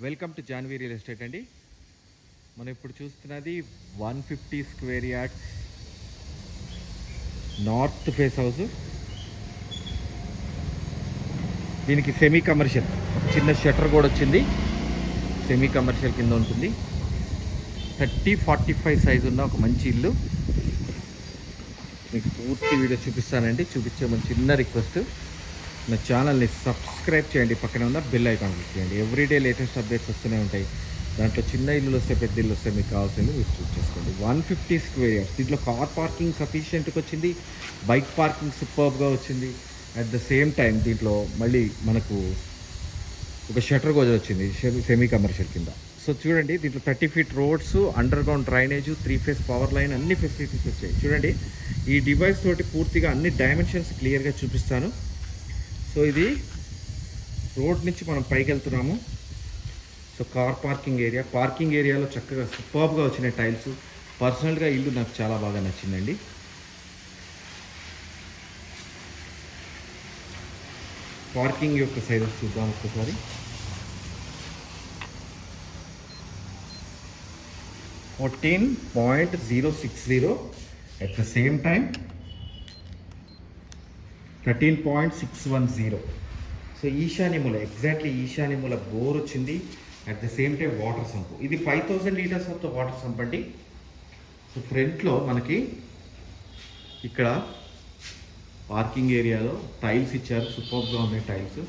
Welcome to Janvi real estate అండి. మనం ఇప్పుడు చూస్తున్నది one fifty square yards north face house. దీనికి సెమీ కమర్షియల్ చిన్న షట్టర్ కూడా వచ్చింది. సెమీ కమర్షియల్ కింద ఉంటుంది. థర్టీ ఫార్టీ ఫైవ్ సైజ్ ఉన్న ఒక మంచి ఇల్లు. మీకు పూర్తి వీడియో చూపిస్తానండి. చూపించే మంచి చిన్న రిక్వెస్ట్. నా ఛానల్ని సబ్స్క్రైబ్ చేయండి. పక్కన ఉన్న బెల్ ఐకాన్ క్లిక్ చేయండి. ఎవ్రీడే లేటెస్ట్ అప్డేట్స్ వస్తూనే ఉంటాయి. దాంట్లో చిన్న ఇల్లులు వస్తే పెద్ద ఇల్లు వస్తే మీకు కావాల్సింది మీరు చూస్ చేసుకోండి. వన్ ఫిఫ్టీ స్క్వేర్ ఇయర్స్ దీంట్లో కార్ పార్కింగ్ సఫిషియెంట్గా వచ్చింది. బైక్ పార్కింగ్ సూపర్గా వచ్చింది. అట్ ద సేమ్ టైం దీంట్లో మళ్ళీ మనకు ఒక షటర్ గోజ వచ్చింది. సెమీ కమర్షియల్ కింద. సో చూడండి దీంట్లో thirty feet roads under ground drainage three phase power line అన్ని ఫెసిలిటీస్ వచ్చాయి. చూడండి ఈ డివైస్ తోటి పూర్తిగా అన్ని డైమెన్షన్స్ క్లియర్గా చూపిస్తాను. సో ఇది రోడ్ నుంచి మనం పైకి వెళ్తున్నాము so car parking area. Parking ఏరియాలో చక్కగా సూపర్గా వచ్చిన టైల్స్. పర్సనల్గా ఇల్లు నాకు చాలా బాగా నచ్చిందండి. పార్కింగ్ యొక్క సైజెస్ చూద్దాం ఒక్కసారి fourteen point zero six zero. At the same time thirteen point six one zero so ఈశాన్యముల exactly ఈశాన్యముల బోర్ వచ్చింది. At the same time water sump ఇది five thousand litres of the water sump అండి. So ఫ్రంట్లో మనకి ఇక్కడ parking ఏరియాలో tiles ఇచ్చారు. సూపర్గా ఉన్నాయి టైల్స్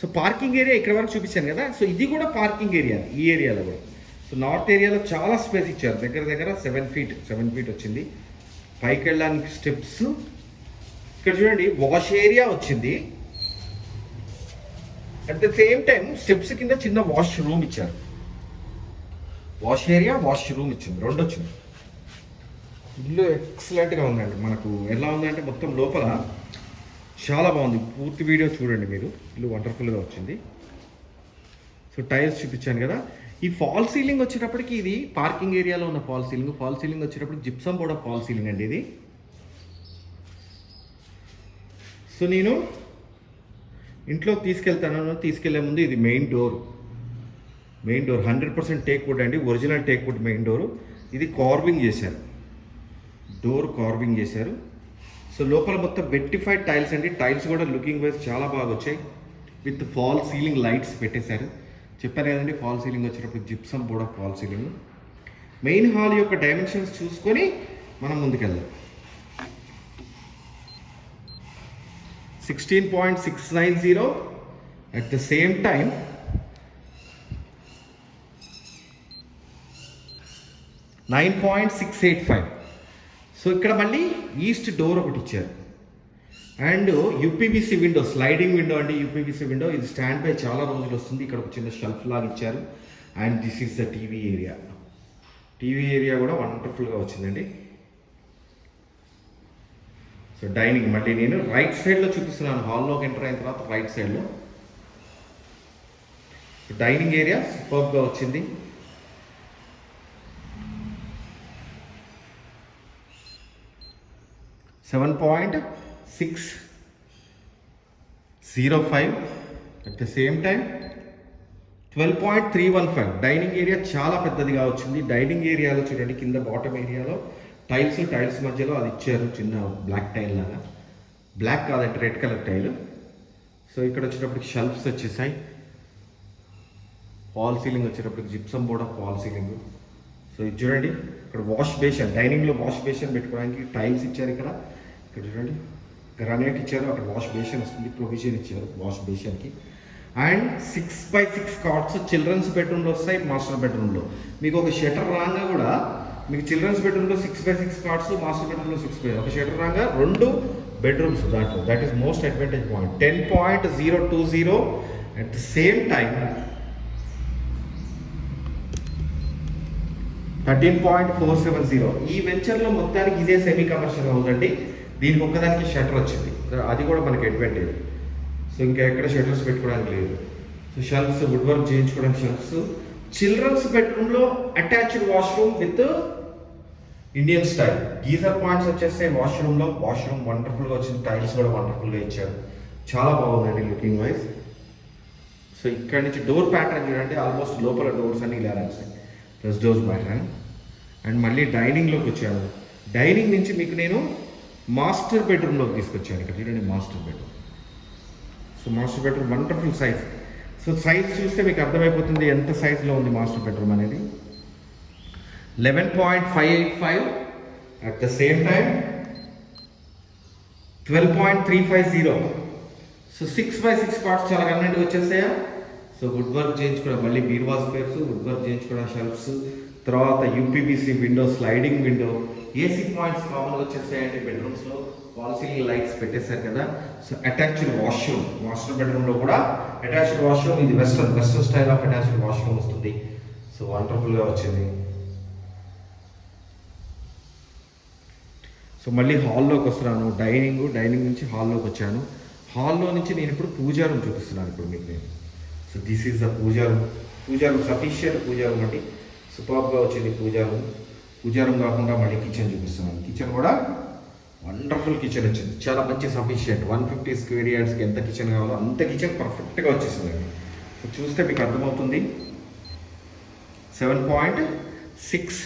సో పార్కింగ్ ఏరియా ఇక్కడ వరకు చూపించాను కదా. సో ఇది కూడా పార్కింగ్ ఏరియా ఈ ఏరియాలో కూడా. సో నార్త్ ఏరియాలో చాలా స్పేస్ ఇచ్చారు. దగ్గర దగ్గర సెవెన్ ఫీట్ సెవెన్ ఫీట్ వచ్చింది. పైకి వెళ్ళడానికి స్టెప్స్. ఇక్కడ చూడండి వాష్ ఏరియా వచ్చింది. At the same time steps కింద చిన్న వాష్ రూమ్ ఇచ్చారు. వాష్ ఏరియా వాష్ రూమ్ ఇచ్చింది. రెండు వచ్చింది. ఇల్లు ఎక్సలెంట్గా ఉందండి. మనకు ఎలా ఉందంటే మొత్తం లోపల చాలా బాగుంది. పూర్తి వీడియో చూడండి మీరు. ఇల్లు వండర్ఫుల్గా వచ్చింది. సో టైల్స్ చూపించాను కదా. ఈ ఫాల్ సీలింగ్ వచ్చేటప్పటికి ఇది పార్కింగ్ ఏరియాలో ఉన్న ఫాల్ సీలింగ్. ఫాల్ సీలింగ్ వచ్చేటప్పుడు జిప్సమ్ కూడా ఫాల్ సీలింగ్ అండి ఇది. సో నేను ఇంట్లోకి తీసుకెళ్తాను తీసుకెళ్ళే ముందు ఇది main door. Main door hundred percent teak wood అండి original teak wood main door. ఇది కార్వింగ్ చేశారు. డోర్ కార్వింగ్ చేశారు. సో లోపల మొత్తం వెట్టిఫైడ్ టైల్స్ అండి. టైల్స్ కూడా లుకింగ్ వైజ్ చాలా బాగా వచ్చాయి. విత్ ఫాల్ సీలింగ్ లైట్స్ పెట్టేశారు. చెప్పాను కదండి ఫాల్ సీలింగ్ వచ్చేటప్పుడు జిప్సమ్ కూడా ఫాల్ సీలింగ్ మెయిన్ హాల్ యొక్క డైమెన్షన్స్ చూసుకొని మనం ముందుకెళ్దాం. Sixteen point six nine zero at the same time nine point six eight five so ఇక్కడ మళ్ళీ ఈస్ట్ డోర్ ఒకటి ఇచ్చారు. And UPVC window sliding window అండి యూపీబీసీ విండో. ఇది స్టాండ్ బై చాలా రోజులు వస్తుంది. ఇక్కడ ఒక చిన్న షెల్ఫ్ లాగా ఇచ్చారు. And this is the TV area. TV area కూడా వండర్ఫుల్గా వచ్చిందండి. సో డైనింగ్ మళ్ళీ నేను రైట్ సైడ్లో చూపిస్తున్నాను. హాల్లోకి ఎంటర్ అయిన తర్వాత రైట్ సైడ్లో డైనింగ్ ఏరియా సూపర్గా వచ్చింది. Seven point six zero five at the same time twelve point three one five dining area చాలా పెద్దదిగా వచ్చింది. డైనింగ్ ఏరియాలో చూడండి కింద బాటమ్ ఏరియాలో టైల్స్ టైల్స్ మధ్యలో అది ఇచ్చారు చిన్న బ్లాక్ టైల్ లాగా. బ్లాక్ కాదంటే రెడ్ కలర్ టైల్ సో ఇక్కడ వచ్చేటప్పటికి షెల్ఫ్స్ వచ్చేసాయి. ఫాల్ సీలింగ్ వచ్చేటప్పటికి gypsum board of fall ceiling so ఇది చూడండి ఇక్కడ వాష్ బేషన్ డైనింగ్లో వాష్ బేషన్ పెట్టుకోవడానికి టైల్స్ ఇచ్చారు ఇక్కడ. ఇక్కడ చూడండి. గ్రానైట్ ఇచ్చారు అక్కడ వాష్ బేషన్ వస్తుంది ప్రొవిజన్ ఇచ్చారు wash బేషన్కి. And six by six cards children's బెడ్రూమ్లో వస్తాయి మాస్టర్ బెడ్రూమ్లో మీకు ఒక షటర్ రాగా కూడా మీకు చిల్డ్రన్స్ బెడ్రూమ్లో six by six cards master బెడ్రూమ్లో సిక్స్ బై ఒక షటర్ రాగా రెండు బెడ్రూమ్స్ దాంట్లో. That is most advantage point ten point zero two zero at the same time thirteen point four seven zero ఈ వెంచర్లో మొత్తానికి ఇదే సెమీ కమర్షియల్ హౌస్ అండి. దీనికి ఒక్కదానికి షటర్ వచ్చింది. అది కూడా మనకి అడ్వాంటేజ్ సో ఇంకా ఎక్కడ షటర్స్ పెట్టుకోవడానికి లేదు. సో షెల్ఫ్స్ వుడ్ వర్క్ చేయించుకోవడానికి షెల్ఫ్స్ చిల్డ్రన్స్ బెడ్రూమ్లో attached washroom with Indian style geyser points వచ్చేస్తే వాష్రూమ్లో వాష్రూమ్ వండర్ఫుల్గా వచ్చింది. టైల్స్ కూడా వండర్ఫుల్గా ఇచ్చారు. చాలా బాగుందండి లుకింగ్ వైజ్ సో ఇక్కడ నుంచి డోర్ ప్యాటర్న్ చూడండి. ఆల్మోస్ట్ లోపల డోర్స్ అన్ని ఇలా ప్లస్ డోర్స్ ప్యాటర్న్ అండ్ మళ్ళీ డైనింగ్లోకి వచ్చాను డైనింగ్ నుంచి మీకు నేను మాస్టర్ బెడ్రూమ్లోకి తీసుకొచ్చాను ఇక్కడ. చూడండి master bedroom. So master bedroom wonderful size. So size చూస్తే మీకు అర్థమైపోతుంది ఎంత సైజులో ఉంది మాస్టర్ బెడ్రూమ్ అనేది. Eleven point five eight five at the same time twelve point three five zero so six by six parts చాలా కన్వెంట్గా వచ్చేసాయా సో వుడ్ వర్క్ చేయించుకోవడం మళ్ళీ బీర్వాస్ పేర్స్ వుడ్ వర్క్ చేయించుకోవడం షెల్ఫ్స్ తర్వాత UPVC window sliding window AC points కామన్గా వచ్చేసాయండి బెడ్రూమ్స్లో వాల్ సీలింగ్ లైట్స్ పెట్టేశారు కదా. సో అటాచ్డ్ వాష్రూమ్ మాస్టర్ బెడ్రూమ్లో కూడా అటాచ్డ్ వాష్రూమ్ ఇది western western style of attached washroom వస్తుంది. సో వండర్ఫుల్గా వచ్చింది. సో మళ్ళీ హాల్లోకి వస్తున్నాను. డైనింగ్ డైనింగ్ నుంచి హాల్లోకి వచ్చాను. హాల్లో నుంచి నేను ఇప్పుడు పూజా రూమ్ చూపిస్తున్నాను ఇప్పుడు మీకు నేను. So this is the pooja room pooja room sufficient pooja room అంటే సూపర్గా వచ్చింది పూజా రూమ్ రూమ్ కాకుండా మళ్ళీ కిచెన్ చూపిస్తున్నాను. కిచెన్ కూడా వండర్ఫుల్ కిచెన్ వచ్చింది. చాలా మంచి సఫిషియంట్ వన్ ఫిఫ్టీ స్క్వేర్ యార్డ్స్కి ఎంత కిచెన్ కావాలో అంత కిచెన్ పర్ఫెక్ట్గా వచ్చేసింది చూస్తే మీకు అర్థమవుతుంది. Seven point six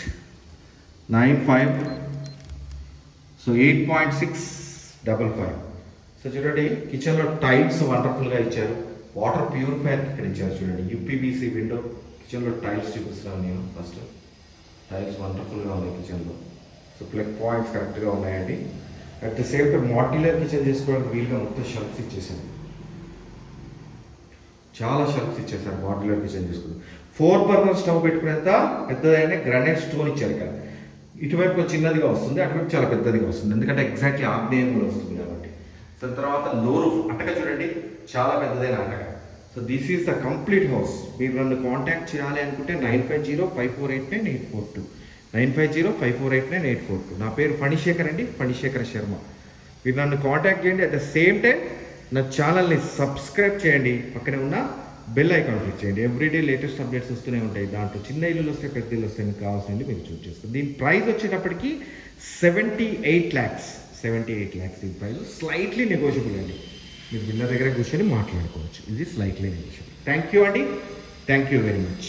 nine five so eight point six double five so చూడండి కిచెన్లో టైల్స్ వండర్ఫుల్గా ఇచ్చారు వాటర్ ప్యూరిఫైయర్ ఇక్కడ ఇచ్చారు చూడండి యూపీబీసీ విండో కిచెన్లో టైల్స్ చూపిస్తాను నేను ఫస్ట్ టైల్స్ వండర్ఫుల్గా ఉన్నాయి కిచెన్లో సో ప్లగ్ పాయింట్స్ కరెక్ట్గా ఉన్నాయండి. At the same time modular kitchen చేసుకోవడానికి వీలుగా మొత్తం షర్ట్స్ ఇచ్చేసాను. చాలా షర్ట్స్ ఇచ్చేసారు మాడ్యులర్ కిచెన్ చేసుకుని. ఫోర్ బర్నర్ స్టవ్ పెట్టుకునేంత పెద్దదైన గ్రానైట్ స్టోన్ ఇచ్చారు ఇక్కడ. ఇటువైపు చిన్నదిగా వస్తుంది అటువైపు చాలా పెద్దదిగా వస్తుంది. ఎందుకంటే ఎగ్జాక్ట్లీ ఆగ్నేయంలో వస్తుంది కాబట్టి. దాని తర్వాత లోరు అటక చూడండి చాలా పెద్దదైన అటక. So this is the complete house మీరు నన్ను కాంటాక్ట్ చేయాలి అనుకుంటే nine five zero five four eight nine eight four two. Nine five zero five four eight nine eight four two. నా పేరు ఫణిశేఖర్ అండి ఫణిశేఖర్ శర్మ. మీరు నన్ను కాంటాక్ట్ చేయండి. అట్ ద సేమ్ టైం నా ఛానల్ని సబ్స్క్రైబ్ చేయండి. పక్కనే ఉన్న బెల్ ఐకాన్ క్లిక్ చేయండి. ఎవ్రీడే లేటెస్ట్ అప్డేట్స్ వస్తూనే ఉంటాయి. దాంట్లో చిన్న ఇల్లులు వస్తే పెద్ద ఇల్లు వస్తే మీకు కావాల్సింది మీరు చూస్ చేస్తారు. దీని ప్రైస్ వచ్చేటప్పటికి seventy eight lakhs seventy eight lakhs దీని ప్రైస్ స్లైట్లీ నెగోషియబుల్ అండి. మీరు బిల్ల దగ్గర కూర్చొని మాట్లాడుకోవచ్చు. ఇది స్లైట్లీ నెగోషియబుల్ థ్యాంక్ యూ అండి థ్యాంక్ యూ వెరీ మచ్